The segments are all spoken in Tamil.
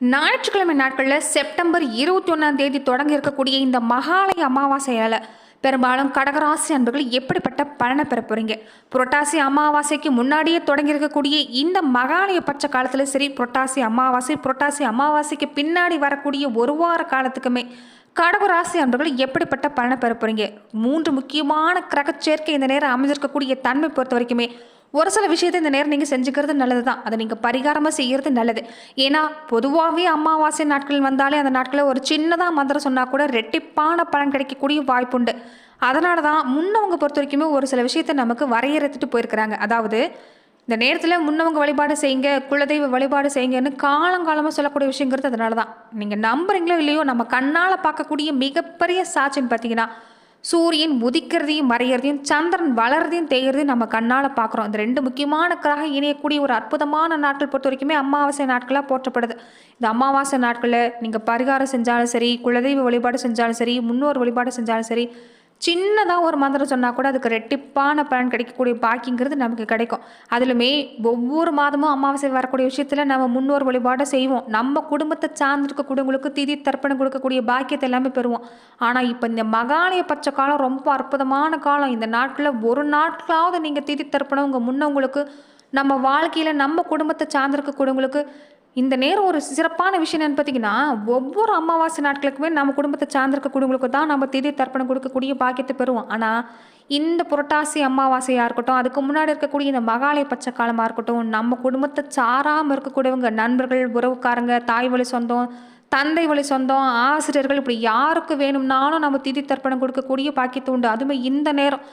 ஞாயிற்றுக்கிழமை நாட்களில் செப்டம்பர் இருபத்தி ஒன்றாம் தேதி தொடங்கி இருக்கக்கூடிய இந்த மகாலய அமாவாசையால் பெரும்பாலும் கடகராசி அன்பர்கள் எப்படிப்பட்ட பலனை பெற போகிறீங்க புரட்டாசி அமாவாசைக்கு முன்னாடியே தொடங்கி இருக்கக்கூடிய இந்த மகாலய பட்ச காலத்தில் சரி புரட்டாசி அமாவாசை புரட்டாசி அமாவாசைக்கு பின்னாடி வரக்கூடிய ஒரு வார காலத்துக்குமே கடகராசி அன்பர்கள் எப்படிப்பட்ட பலனை பெற போகிறீங்க மூன்று முக்கியமான கிரக சேர்க்கை இந்த நேரம் அமைஞ்சிருக்கக்கூடிய தன்மை பொறுத்த வரைக்குமே ஒரு சில விஷயத்தை இந்த நேரம் நீங்கள் செஞ்சுக்கிறது நல்லது தான் அதை நீங்கள் பரிகாரமாக செய்கிறது நல்லது. ஏன்னா பொதுவாகவே அமாவாசை நாட்கள் வந்தாலே அந்த நாட்களில் ஒரு சின்னதாக மந்திரம் சொன்னால் கூட ரெட்டிப்பான பலன் கிடைக்கக்கூடிய வாய்ப்புண்டு அதனால தான் முன்னவங்க பொறுத்த வரைக்குமே ஒரு சில விஷயத்தை நமக்கு வரையறுத்துட்டு போயிருக்கிறாங்க. அதாவது இந்த நேரத்தில் முன்னவங்க வழிபாடு செய்யுங்க குலதெய்வ வழிபாடு செய்யுங்கன்னு காலங்காலமாக சொல்லக்கூடிய விஷயங்கிறது அதனால தான் நீங்கள் நம்புறீங்களோ இல்லையோ நம்ம கண்ணால் பார்க்கக்கூடிய மிகப்பெரிய சாட்சின்னு பார்த்தீங்கன்னா சூரியன் உதிக்கிறதையும் மறையிறதையும் சந்திரன் வளர்றதையும் தேய்கிறதையும் நம்ம கண்ணால் பார்க்குறோம். இந்த ரெண்டு முக்கியமான கிரகம் இணையக்கூடிய ஒரு அற்புதமான நாட்கள் பொறுத்த வரைக்குமே அமாவாசை நாட்களாக போற்றப்படுது. இந்த அமாவாசை நாட்களில் நீங்கள் பரிகாரம் செஞ்சாலும் சரி குலதெய்வ வழிபாடு செஞ்சாலும் சரி முன்னோர் வழிபாடு செஞ்சாலும் சரி சின்னதாக ஒரு மந்திரம் சொன்னால் கூட அதுக்கு ரெட்டிப்பான பலன் கிடைக்கக்கூடிய பாக்கிங்கிறது நமக்கு கிடைக்கும். அதிலுமே ஒவ்வொரு மாதமும் அமாவாசை வரக்கூடிய விஷயத்தில் நம்ம முன்னோர் வழிபாடை செய்வோம். நம்ம குடும்பத்தை சார்ந்திருக்கக்கூடியவங்களுக்கு திதி தர்ப்பணம் கொடுக்கக்கூடிய பாக்கியத்தை எல்லாமே பெறுவோம். ஆனால் இப்போ இந்த மகாலய பட்ச காலம் ரொம்ப அற்புதமான காலம். இந்த நாட்டில் ஒரு நாட்களாவது நீங்கள் திதி தர்ப்பணம் உங்கள் முன்னவங்களுக்கு நம்ம வாழ்க்கையில் நம்ம குடும்பத்தை சார்ந்திருக்கக்கூடியவங்களுக்கு இந்த நேரம் ஒரு சிறப்பான விஷயம் என்னன்னு பார்த்தீங்கன்னா ஒவ்வொரு அமாவாசை நாட்களுக்குமே நம்ம குடும்பத்தை சார்ந்திருக்கக்கூடியவங்களுக்கு தான் நம்ம திதி தர்ப்பணம் கொடுக்கக்கூடிய பாக்கியத்தை பெறுவோம். ஆனால் இந்த புரட்டாசி அமாவாசையாக இருக்கட்டும் அதுக்கு முன்னாடி இருக்கக்கூடிய இந்த மகாலய பச்சை காலமாக இருக்கட்டும் நம்ம குடும்பத்தை சாராமல் இருக்கக்கூடியவங்க நண்பர்கள் உறவுக்காரங்க தாய் வழி சொந்தம் தந்தை வழி சொந்தம் ஆசிரியர்கள் இப்படி யாருக்கு வேணும்னாலும் நம்ம திதி தர்ப்பணம் கொடுக்கக்கூடிய பாக்கியத்தை உண்டு. அதுவுமே இந்த நேரம்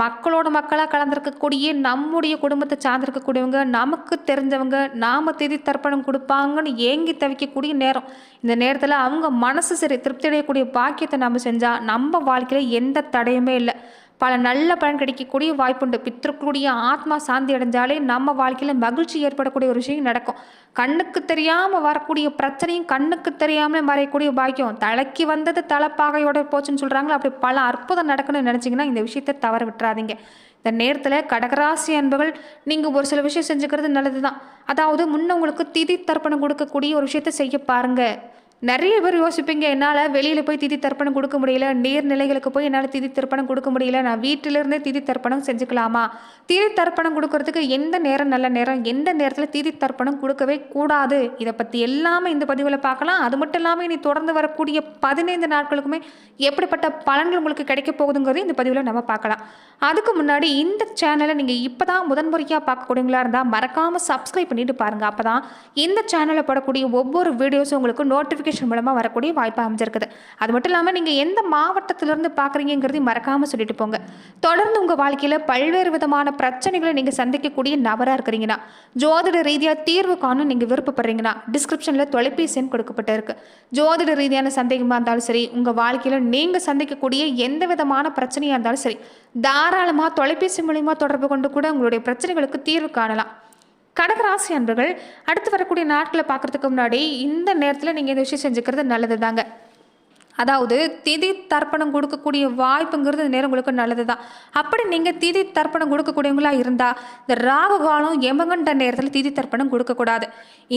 மக்களோட மக்களாக கலந்துருக்கக்கூடிய நம்முடைய குடும்பத்தை சார்ந்திருக்கக்கூடியவங்க நமக்கு தெரிஞ்சவங்க நாம் திதி தர்ப்பணம் கொடுப்பாங்கன்னு ஏங்கி தவிக்கக்கூடிய நேரம். இந்த நேரத்தில் அவங்க மனசு சரி திருப்தி அடையக்கூடிய பாக்கியத்தை நம்ம செஞ்சால் நம்ம வாழ்க்கையில் எந்த தடையுமே இல்லை. பல நல்ல பலன் கிடைக்கக்கூடிய வாய்ப்புண்டு. பித்திருக்கூடிய ஆத்மா சாந்தி அடைஞ்சாலே நம்ம வாழ்க்கையில் மகிழ்ச்சி ஏற்படக்கூடிய ஒரு விஷயம் நடக்கும். கண்ணுக்கு தெரியாமல் வரக்கூடிய பிரச்சனையும் கண்ணுக்கு தெரியாமலே மறையக்கூடிய பாக்கியம். தலைக்கு வந்தது தலைப்பாகையோட போச்சுன்னு சொல்கிறாங்களோ அப்படி பல அற்புதம் நடக்கணும்னு நினச்சிங்கன்னா இந்த விஷயத்தை தவற விட்டுறாதீங்க. இந்த நேரத்தில் கடகராசி அன்புகள் நீங்கள் ஒரு சில விஷயம் செஞ்சுக்கிறது நல்லது தான் அதாவது முன்னவங்களுக்கு திதி தர்ப்பணம் கொடுக்கக்கூடிய ஒரு விஷயத்தை செய்ய பாருங்கள் நிறைய பேர் யோசிப்பீங்க என்னால் வெளியில் போய் திதி தர்ப்பணம் கொடுக்க முடியல நீர்நிலைகளுக்கு போய் என்னால் திதி தர்ப்பணம் கொடுக்க முடியல நான் வீட்டிலிருந்தே திதி தர்ப்பணம் செஞ்சுக்கலாமா? திதி தர்ப்பணம் கொடுக்கறதுக்கு எந்த நேரம் நல்ல நேரம் எந்த நேரத்தில் திதி தர்ப்பணம் கொடுக்கவே கூடாது? இதை பற்றி எல்லாமே இந்த பதிவில் பார்க்கலாம். அது மட்டும் இல்லாமல் இனி தொடர்ந்து வரக்கூடிய பதினைந்து நாட்களுக்குமே எப்படிப்பட்ட பலன்கள் உங்களுக்கு கிடைக்க போகுதுங்கிறது இந்த பதிவில் நம்ம பார்க்கலாம். அதுக்கு முன்னாடி இந்த சேனலை நீங்கள் இப்போ தான் முதன்முறையாக பார்க்கக்கூடியவங்களா இருந்தால் மறக்காமல் சப்ஸ்கிரைப் பண்ணிட்டு பாருங்கள் அப்போ தான் இந்த சேனலில் போடக்கூடிய ஒவ்வொரு வீடியோஸும் உங்களுக்கு நோட்டிஃபிகேஷன் மூலமாக வரக்கூடிய வாய்ப்பு அமைஞ்சிருக்குது. அது மட்டும் இல்லாமல் நீங்கள் எந்த மாவட்டத்திலிருந்து பார்க்குறீங்கிறதையும் மறக்காமல் சொல்லிட்டு போங்க. தொடர்ந்து உங்கள் வாழ்க்கையில் பல்வேறு விதமான பிரச்சனைகளை நீங்கள் சந்திக்கக்கூடிய நபராக இருக்கிறீங்கன்னா ஜோதிட ரீதியாக தீர்வு காணும் நீங்கள் விருப்பப்படுறீங்கன்னா டிஸ்கிரிப்ஷனில் தொலைபேசி எண் கொடுக்கப்பட்டிருக்கு. ஜோதிட ரீதியான சந்தேகமாக இருந்தாலும் சரி உங்கள் வாழ்க்கையில் நீங்கள் சந்திக்கக்கூடிய எந்த விதமான பிரச்சனையாக இருந்தாலும் சரி தாராளமாக தொலைபேசி மூலிமா தொடர்பு கொண்டு கூட உங்களுடைய பிரச்சனைகளுக்கு தீர்வு காணலாம். கடகராசி அன்பர்கள் அடுத்து வரக்கூடிய நாட்களை பார்க்குறதுக்கு முன்னாடி இந்த நேரத்தில் நீங்கள் இந்த விஷயம் செஞ்சுக்கிறது நல்லது தாங்க அதாவது திதி தர்ப்பணம் கொடுக்கக்கூடிய வாய்ப்புங்கிறது இந்த நேரம் உங்களுக்கு நல்லது தான் அப்படி நீங்கள் திதி தர்ப்பணம் கொடுக்கக்கூடியவங்களா இருந்தால் இந்த ராகு காலம் எமகண்ட நேரத்தில் திதி தர்ப்பணம் கொடுக்கக்கூடாது.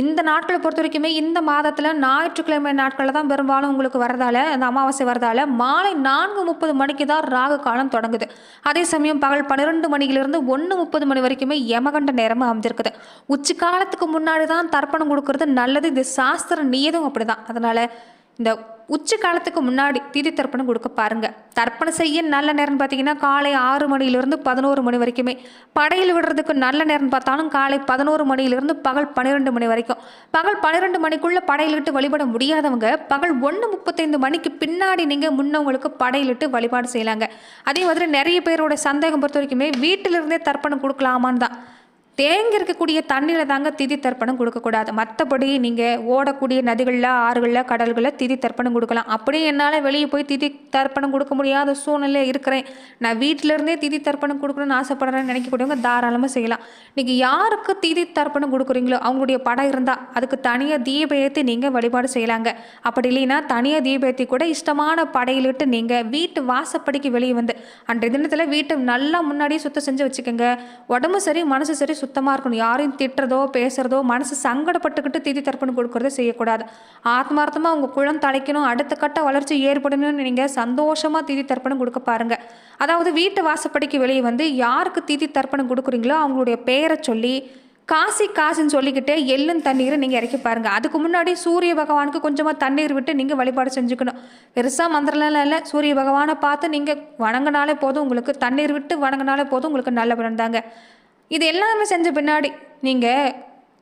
இந்த நாட்களை பொறுத்த வரைக்குமே இந்த மாதத்தில் ஞாயிற்றுக்கிழமை நாட்களில் தான் பெரும்பாலும் உங்களுக்கு வரதால அந்த அமாவாசை வரதால மாலை நான்கு முப்பது மணிக்கு தான் ராகு காலம் தொடங்குது. அதே சமயம் பகல் பன்னிரெண்டு மணியிலிருந்து ஒன்று முப்பது மணி வரைக்குமே யமகண்ட நேரமாக அமைஞ்சிருக்குது. உச்சி காலத்துக்கு முன்னாடி தான் தர்ப்பணம் கொடுக்கறது நல்லது. இது சாஸ்திர நியதும் அப்படிதான். அதனால இந்த உச்சி காலத்துக்கு முன்னாடி திதி தர்ப்பணம் கொடுக்க பாருங்க. தர்ப்பணம் செய்ய நல்ல நேரம் பார்த்தீங்கன்னா காலை ஆறு மணியிலிருந்து பதினோரு மணி வரைக்குமே. படையில் விடுறதுக்கு நல்ல நேரம் பார்த்தாலும் காலை பதினோரு மணியிலிருந்து பகல் பன்னிரெண்டு மணி வரைக்கும். பகல் பன்னிரெண்டு மணிக்குள்ளே படையிலிட்டு வழிபட முடியாதவங்க பகல் ஒன்று முப்பத்தைந்து மணிக்கு பின்னாடி நீங்கள் முன்னவங்களுக்கு படையிலிட்டு வழிபாடு செய்யலாங்க. அதே மாதிரி நிறைய பேரோட சந்தேகம் பொறுத்த வரைக்குமே வீட்டிலிருந்தே தர்ப்பணம் கொடுக்கலாமான்னு தான். தேங்கி இருக்கக்கூடிய தண்ணியில் தாங்க திதி தர்ப்பணம் கொடுக்கக்கூடாது. மற்றபடி நீங்கள் ஓடக்கூடிய நதிகளில் ஆறுகளில் கடல்களில் திதி தர்ப்பணம் கொடுக்கலாம். அப்படியே என்னால் வெளியே போய் திதி தர்ப்பணம் கொடுக்க முடியாத சூழ்நிலை இருக்கிறேன். நான் வீட்டிலேருந்தே திதி தர்ப்பணம் கொடுக்கணும்னு ஆசைப்படுறேன்னு நினைக்கக்கூடியவங்க தாராளமாக செய்யலாம். நீங்கள் யாருக்கு திதி தர்ப்பணம் கொடுக்குறீங்களோ அவங்களுடைய படம் இருந்தால் அதுக்கு தனியாக தீப ஏற்றி நீங்கள் வழிபாடு செய்யலாங்க. அப்படி இல்லைன்னா தனியாக தீபயத்தை கூட இஷ்டமான படையிலிட்டு நீங்கள் வீட்டு வாசப்படிக்கு வெளியே வந்து அன்றைய தினத்தில் வீட்டை நல்லா முன்னாடியே சுத்தம் செஞ்சு வச்சுக்கோங்க. உடம்பு சரி மனசு சரி சுத்தம் சுத்தமாக இருக்கணும். யாரையும் திட்டுறதோ பேசுகிறதோ மனசு சங்கடப்பட்டுக்கிட்டு திதி தர்ப்பணம் கொடுக்குறதோ செய்யக்கூடாது. ஆத்மார்த்தமாக உங்கள் குளம் தலைக்கணும் அடுத்த கட்ட வளர்ச்சி ஏற்படணும்னு நீங்கள் சந்தோஷமாக திதி தர்ப்பணம் கொடுக்க பாருங்கள் அதாவது வீட்டு வாசப்படிக்கு வெளியே வந்து யாருக்கு திதி தர்ப்பணம் கொடுக்குறீங்களோ அவங்களுடைய பெயரை சொல்லி காசி காசுன்னு சொல்லிக்கிட்டே எள்ளும் தண்ணீரை நீங்கள் இறக்கி பாருங்கள் அதுக்கு முன்னாடி சூரிய பகவானுக்கு கொஞ்சமாக தண்ணீர் விட்டு நீங்கள் வழிபாடு செஞ்சுக்கணும். பெருசாக மந்திரம்லாம் இல்லை. சூரிய பகவானை பார்த்து நீங்கள் வணங்கினாலே போதும் உங்களுக்கு தண்ணீர் விட்டு வணங்கினாலே போதும் உங்களுக்கு நல்ல பலன் தாங்க. இது எல்லாமே செஞ்ச பின்னாடி நீங்கள்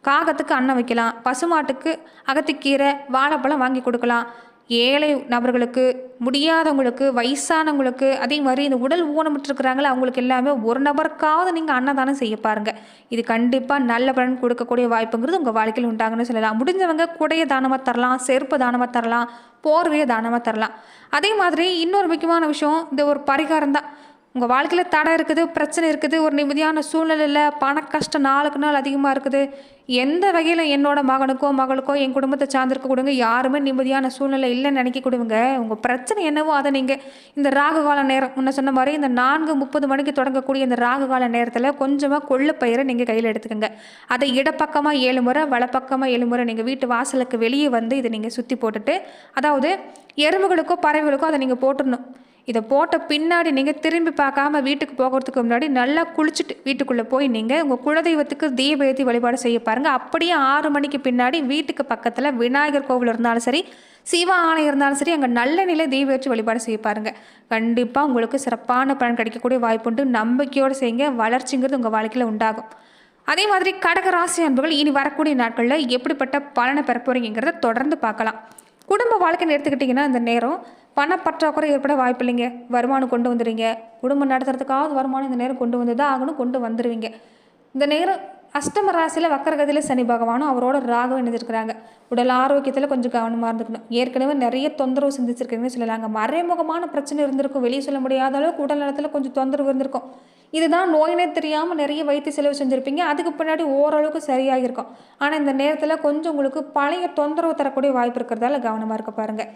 காகத்துக்கு அன்னம் வைக்கலாம் பசுமாட்டுக்கு அகத்திக்கீரை வாழைப்பழம் வாங்கி கொடுக்கலாம். ஏழை நபர்களுக்கு முடியாதவங்களுக்கு வயசானவங்களுக்கு அதே மாதிரி இந்த உடல் ஊனமுற்றிருக்கிறாங்களே அவங்களுக்கு எல்லாமே ஒரு நபருக்காவது நீங்கள் அன்னதானம் செய்ய பாருங்கள் இது கண்டிப்பாக நல்ல பலன் கொடுக்கக்கூடிய வாய்ப்புங்கிறது உங்கள் வாழ்க்கையில் உண்டாங்கன்னு சொல்லலாம். முடிஞ்சவங்க குடைய தானமாக தரலாம் செருப்பு தானமாக தரலாம் போர்வையை தானமாக தரலாம். அதே மாதிரி இன்னொரு முக்கியமான விஷயம் இந்த ஒரு பரிகாரம் தான் உங்கள் வாழ்க்கையில் தடை இருக்குது பிரச்சனை இருக்குது ஒரு நிம்மதியான சூழ்நிலையில் பண கஷ்டம் நாளுக்கு நாள் அதிகமாக இருக்குது. எந்த வகையில் என்னோட மகனுக்கோ மகளுக்கோ என் குடும்பத்தை சார்ந்திருக்க கொடுங்க. யாருமே நிம்மதியான சூழ்நிலை இல்லைன்னு நினைக்க கொடுங்க. உங்கள் பிரச்சனை என்னவோ அதை நீங்கள் இந்த ராகு கால நேரம் முன்ன சொன்ன மாதிரி இந்த நான்கு முப்பது மணிக்கு தொடங்கக்கூடிய இந்த ராகு கால நேரத்தில் கொஞ்சமாக கொள்ளுப்பயிரை நீங்கள் கையில் எடுத்துக்கோங்க. அதை இடப்பக்கமாக ஏழு முறை வலப்பக்கமாக ஏழு முறை நீங்கள் வீட்டு வாசலுக்கு வெளியே வந்து இதை நீங்கள் சுற்றி போட்டுட்டு அதாவது எறும்புகளுக்கோ பறவைகளுக்கோ அதை நீங்கள் போட்டுடணும். இதை போட்ட பின்னாடி நீங்கள் திரும்பி பார்க்காம வீட்டுக்கு போகிறதுக்கு முன்னாடி நல்லா குளிச்சுட்டு வீட்டுக்குள்ளே போய் நீங்கள் உங்கள் குலதெய்வத்துக்கு தீப ஏற்றி வழிபாடு செய்ய பாருங்கள் அப்படியே ஆறு மணிக்கு பின்னாடி வீட்டுக்கு பக்கத்தில் விநாயகர் கோவில் இருந்தாலும் சரி சிவ ஆலயம் இருந்தாலும் சரி அங்கே நல்ல நிலை தீப ஏற்றி வழிபாடு செய்ய பாருங்கள் கண்டிப்பாக உங்களுக்கு சிறப்பான பலன் கிடைக்கக்கூடிய வாய்ப்புண்டு நம்பிக்கையோடு செய்யுங்க. வளர்ச்சிங்கிறது உங்கள் வாழ்க்கையில் உண்டாகும். அதே மாதிரி கடக ராசி அன்புகள் இனி வரக்கூடிய நாட்களில் எப்படிப்பட்ட பலனை பெற போகிறீங்கிறத தொடர்ந்து பார்க்கலாம். குடும்ப வாழ்க்கைன்னு எடுத்துக்கிட்டிங்கன்னா இந்த நேரம் பணப்பற்றாக்குறை ஏற்பட வாய்ப்பு இல்லைங்க வருமானம் கொண்டு வந்துடுவீங்க குடும்பம் நடத்துறதுக்காவது வருமானம் இந்த நேரம் கொண்டு வந்து தான் ஆகணும் கொண்டு வந்துடுவீங்க இந்த நேரம் அஷ்டம ராசியில் வக்கரகதியில் சனி பகவானும் அவரோட ராகம் இணைஞ்சிருக்கிறாங்க. உடல் ஆரோக்கியத்தில் கொஞ்சம் கவனமாக இருந்துக்கணும். ஏற்கனவே நிறைய தொந்தரவு சிந்திச்சிருக்கீங்கன்னு சொல்லலாங்க. மறைமுகமான பிரச்சனை இருந்திருக்கும். வெளியே சொல்ல முடியாத அளவுக்கு உடல் நலத்தில் கொஞ்சம் தொந்தரவு இருந்திருக்கும். இதுதான் நோயினே தெரியாமல் நிறைய வைத்திய செலவு செஞ்சுருப்பீங்க. அதுக்கு பின்னாடி ஓரளவுக்கு சரியாகிருக்கும் ஆனால் இந்த நேரத்தில் கொஞ்சம் உங்களுக்கு பழைய தொந்தரவு தரக்கூடிய வாய்ப்பு இருக்கிறதால கவனமாக இருக்க பாருங்கள்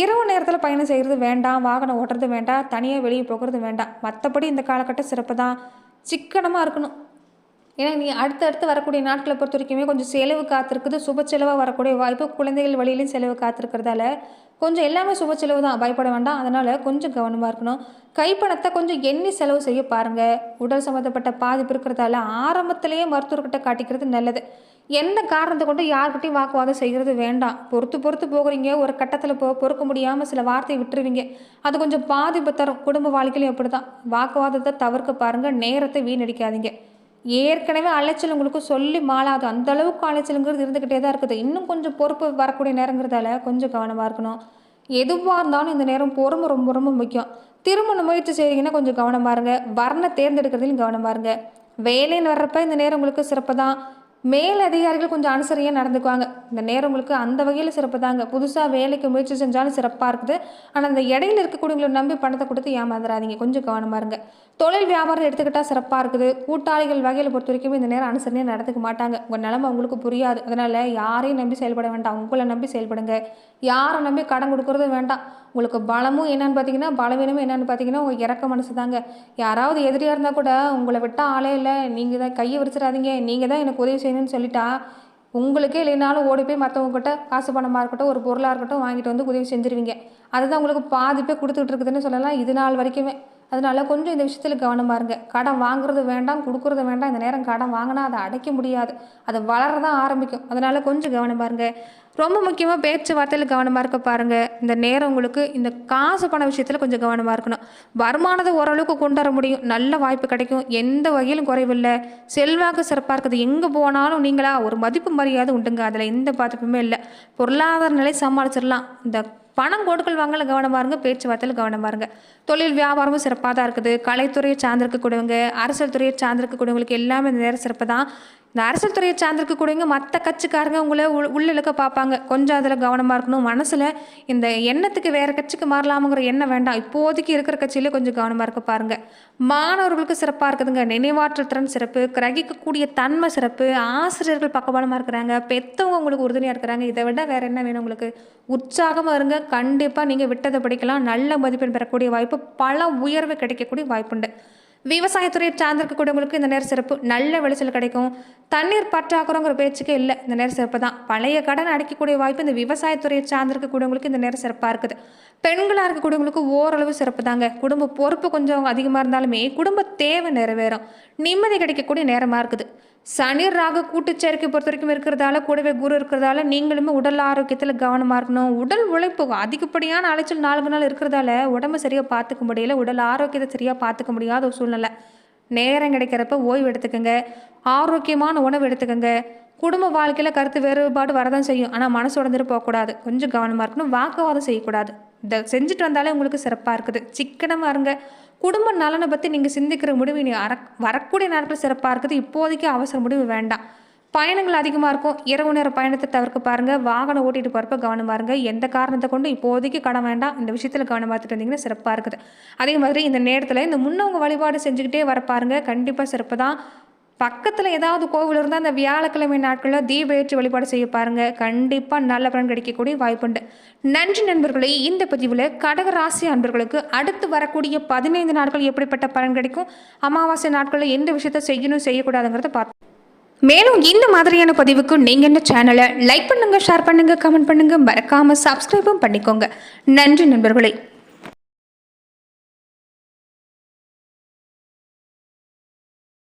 இரவு நேரத்தில் பயணம் செய்கிறது வேண்டாம் வாகனம் ஓட்டுறது வேண்டாம் தனியாக வெளியே போகிறது வேண்டாம். மற்றபடி இந்த காலகட்டம் சிறப்பு தான். சிக்கனமாக இருக்கணும். ஏன்னா நீ அடுத்தடுத்து வரக்கூடிய நாட்களை பொறுத்த வரைக்குமே கொஞ்சம் செலவு காத்திருக்குது. சுப செலவாக வரக்கூடிய வாய்ப்பு குழந்தைகள் வழியிலையும் செலவு காத்திருக்கிறதால கொஞ்சம் எல்லாமே சுப செலவு தான். பயப்பட வேண்டாம். அதனால் கொஞ்சம் கவனமாக இருக்கணும். கைப்பணத்தை கொஞ்சம் எண்ணி செலவு செய்ய பாருங்கள் உடல் சம்மந்தப்பட்ட பாதிப்பு இருக்கிறதால ஆரம்பத்திலேயே மருத்துவர்கிட்ட காட்டிக்கிறது நல்லது. எந்த காரணத்தை கொண்டு யார்கிட்டையும் வாக்குவாதம் செய்கிறது வேண்டாம். பொறுத்து பொறுத்து போகிறீங்க. ஒரு கட்டத்தில் போ பொறுக்க முடியாமல் சில வார்த்தையை விட்டுருவீங்க. அது கொஞ்சம் பாதிப்பு தரும். குடும்ப வாழ்க்கையிலையும் எப்படி தான் வாக்குவாதத்தை தவிர்க்க பாருங்கள் நேரத்தை வீணடிக்காதீங்க. ஏற்கனவே அலைச்சல் உங்களுக்கு சொல்லி மாளாது. அந்த அளவுக்கு அலைச்சலுங்கிறது இருந்துக்கிட்டே தான் இருக்குது. இன்னும் கொஞ்சம் பொறுப்பு வரக்கூடிய நேரங்கிறதால கொஞ்சம் கவனமாக இருக்கணும். எதுவாக இருந்தாலும் இந்த நேரம் பொறுமை ரொம்ப ரொம்ப முக்கியம். திருமண முயற்சி செய்கிறீங்கன்னா கொஞ்சம் கவனமாக இருங்க. வர்ணை தேர்ந்தெடுக்கிறதுலையும் கவனமாக இருங்க. வேலைன்னு வர்றப்ப இந்த நேரம் உங்களுக்கு சிறப்பு தான் மேல் அதிகாரிகள் கொஞ்சம் அனுசரியாக நடந்துக்குவாங்க. இந்த நேரம் உங்களுக்கு அந்த வகையில் சிறப்பு தாங்க. புதுசாக வேலைக்கு முயற்சி செஞ்சாலும் சிறப்பாக இருக்குது. ஆனால் அந்த இடையில இருக்கக்கூடியவங்களை நம்பி பணத்தை கொடுத்து ஏமாந்துடாதீங்க கொஞ்சம் கவனமாக இருங்க. தொழில் வியாபாரம் எடுத்துக்கிட்டால் சிறப்பாக இருக்குது. கூட்டாளிகள் வகையில் பொறுத்த வரைக்கும் இந்த நேரம் அனுசரணையாக நடந்துக்க மாட்டாங்க. உங்கள் நிலமை அவங்களுக்கு புரியாது. அதனால் யாரையும் நம்பி செயல்பட வேண்டாம். உங்களை நம்பி செயல்படுங்க. யாரை நம்பி கடன் கொடுக்கறதும் வேண்டாம். உங்களுக்கு பலமும் என்னன்னு பார்த்தீங்கன்னா பலவீனமும் என்னன்னு பார்த்தீங்கன்னா உங்கள் இறக்க மனசு தாங்க யாராவது எதிரியாக இருந்தால் கூட உங்களை விட்டால் ஆளே இல்லை. நீங்கள் தான் கையை விரிச்சிடாதீங்க. நீங்கள் தான் எனக்கு உதவி செய்யணும்னு சொல்லிட்டா உங்களுக்கே இல்லைனாலும் ஓடி போய் மற்றவங்ககிட்ட காசு பணமாக இருக்கட்டும் ஒரு பொருளாக இருக்கட்டும் வாங்கிட்டு வந்து உதவி செஞ்சுருவீங்க. அதுதான் உங்களுக்கு பாதிப்பே கொடுத்துக்கிட்டு இருக்குதுன்னு சொல்லலாம். இது நாள் வரைக்குமே. அதனால் கொஞ்சம் இந்த விஷயத்தில் கவனமாக இருங்க. கடன் வாங்குறது வேண்டாம் கொடுக்குறது வேண்டாம். இந்த நேரம் கடன் வாங்கினா அதை அடைக்க முடியாது. அது வளரதான் ஆரம்பிக்கும். அதனால் கொஞ்சம் கவனமாக இருங்க. ரொம்ப முக்கியமாக பேச்சுவார்த்தையில் கவனமாக இருக்க பாருங்கள் இந்த நேரம் உங்களுக்கு இந்த காசு பண விஷயத்தில் கொஞ்சம் கவனமாக இருக்கணும். வருமானத்தை ஓரளவுக்கு கொண்டு வர முடியும். நல்ல வாய்ப்பு கிடைக்கும். எந்த வகையிலும் குறைவில்லை. செல்வாக்கு சிறப்பாக இருக்குது. எங்கே போனாலும் நீங்களா ஒரு மதிப்பு மரியாதை உண்டுங்க. அதில் எந்த பாதிப்புமே இல்லை. பொருளாதார நிலை சமாளிச்சிடலாம். இந்த பணம் கொடுக்கல் வாங்கல கவனமாக இருங்க பேச்சுவார்த்தையில் கவனமாக இருங்க தொழில் வியாபாரமும் சிறப்பாக தான் இருக்குது. கலைத்துறையை சார்ந்திருக்கக்கூடியவங்க அரசியல் துறையை சார்ந்திருக்கக்கூடியவங்களுக்கு எல்லாமே இந்த நேரம் சிறப்பு தான். இந்த அரசியல் துறையை சார்ந்திருக்கக்கூடியவங்க மற்ற கட்சிக்காரங்க உங்களை உள் உள்ளிழுக்க பார்ப்பாங்க. கொஞ்சம் அதில் கவனமாக இருக்கணும். மனசில் இந்த எண்ணத்துக்கு வேறு கட்சிக்கு மாறலாமுங்கிற எண்ணம் வேண்டாம். இப்போதைக்கு இருக்கிற கட்சியிலே கொஞ்சம் கவனமாக இருக்க பாருங்கள் மாணவர்களுக்கு சிறப்பாக இருக்குதுங்க. நினைவாற்றல் திறன் சிறப்பு கிரகிக்கக்கூடிய தன்மை சிறப்பு ஆசிரியர்கள் பக்கபலமாக இருக்கிறாங்க. பெற்றவங்க உங்களுக்கு உறுதுணையாக இருக்கிறாங்க. இதை விட வேறு என்ன வேணும் உங்களுக்கு? உற்சாகமாக இருங்க. கண்டிப்பாக நீங்கள் விட்டதை படிக்கலாம். நல்ல மதிப்பெண் பெறக்கூடிய வாய்ப்பு பல உயர்வு கிடைக்கக்கூடிய வாய்ப்புண்டு. விவசாயத்துறையை சார்ந்திருக்கக்கூடியவங்களுக்கு இந்த நேரம் சிறப்பு நல்ல விளைச்சல் கிடைக்கும். தண்ணீர் பற்றாக்குறங்கிற பேச்சுக்கே இல்லை இந்த நேரம் சிறப்பு தான் பழைய கடன் அடைக்கக்கூடிய வாய்ப்பு இந்த விவசாயத்துறையை சார்ந்திருக்கக்கூடியவங்களுக்கு இந்த நேரம் சிறப்பாக இருக்குது. பெண்களாக இருக்கக்கூடியவங்களுக்கு ஓரளவு சிறப்பு தாங்க. குடும்ப பொறுப்பு கொஞ்சம் அதிகமாக இருந்தாலுமே குடும்ப தேவை நிறைவேறும். நிம்மதி கிடைக்கக்கூடிய நேரமாக இருக்குது. சனி ராக கூட்டுச்சேர்க்கை பொறுத்த வரைக்கும் இருக்கிறதால கூடவே குரு இருக்கிறதால நீங்களுமே உடல் ஆரோக்கியத்தில் கவனமாக இருக்கணும். உடல் உழைப்பு அதிகப்படியான அலைச்சல் நாளுக்கு நாள் இருக்கிறதால உடம்பு சரியாக பார்த்துக்க முடியல. உடல் ஆரோக்கியத்தை சரியாக பார்த்துக்க முடியாத ஒரு சூழ்நிலை. நேரம் கிடைக்கிறப்ப ஓய்வு எடுத்துக்கோங்க. ஆரோக்கியமான உணவு எடுத்துக்கோங்க. குடும்ப வாழ்க்கையில் கருத்து வேறுபாடு வரதான் செய்யும். ஆனால் மனசு உடஞ்சிட்டு போகக்கூடாது. கொஞ்சம் கவனமாக இருக்கணும். வாக்குவாதம் செய்யக்கூடாது. இந்த செஞ்சுட்டு வந்தாலே உங்களுக்கு சிறப்பாக இருக்குது. சிக்கனமாக இருங்க. குடும்ப நலனை பற்றி நீங்கள் சிந்திக்கிற முடிவு இனி அற வரக்கூடிய நேரத்தில் சிறப்பாக இருக்குது. இப்போதைக்கு அவசர முடிவு வேண்டாம். பயணங்கள் அதிகமாக இருக்கும். இரவு நேர பயணத்தை தவிர்க்க பாருங்கள் வாகனம் ஓட்டிட்டு போகிறப்ப கவனமாக இருங்க. எந்த காரணத்தை கொண்டு இப்போதைக்கு கடன் வேண்டாம். இந்த விஷயத்தில் கவனம் பார்த்துட்டு வந்தீங்கன்னா சிறப்பாக இருக்குது. அதே மாதிரி இந்த நேரத்தில் இந்த முன்னவங்க வழிபாடு செஞ்சுக்கிட்டே வர பாருங்கள் கண்டிப்பாக சிறப்பு தான். பக்கத்தில் ஏதாவது கோவில் இருந்தால் அந்த வியாழக்கிழமை நாட்களில் தீப ஏற்றி வழிபாடு செய்ய பாருங்க. கண்டிப்பாக நல்ல பலன் கிடைக்கக்கூடிய வாய்ப்புண்டு நன்றி நண்பர்களே இந்த பதிவில் கடகராசி அன்பர்களுக்கு அடுத்து வரக்கூடிய பதினைந்து நாட்கள் எப்படிப்பட்ட பலன் கிடைக்கும் அமாவாசை நாட்களில் எந்த விஷயத்தை செய்யணும் செய்யக்கூடாதுங்கிறத பார்த்து மேலும் இந்த மாதிரியான பதிவுக்கு நீங்கள் இந்த சேனலை லைக் பண்ணுங்கள் ஷேர் பண்ணுங்கள் கமெண்ட் பண்ணுங்கள் மறக்காமல் சப்ஸ்கிரைபும் பண்ணிக்கோங்க. நன்றி நண்பர்களே.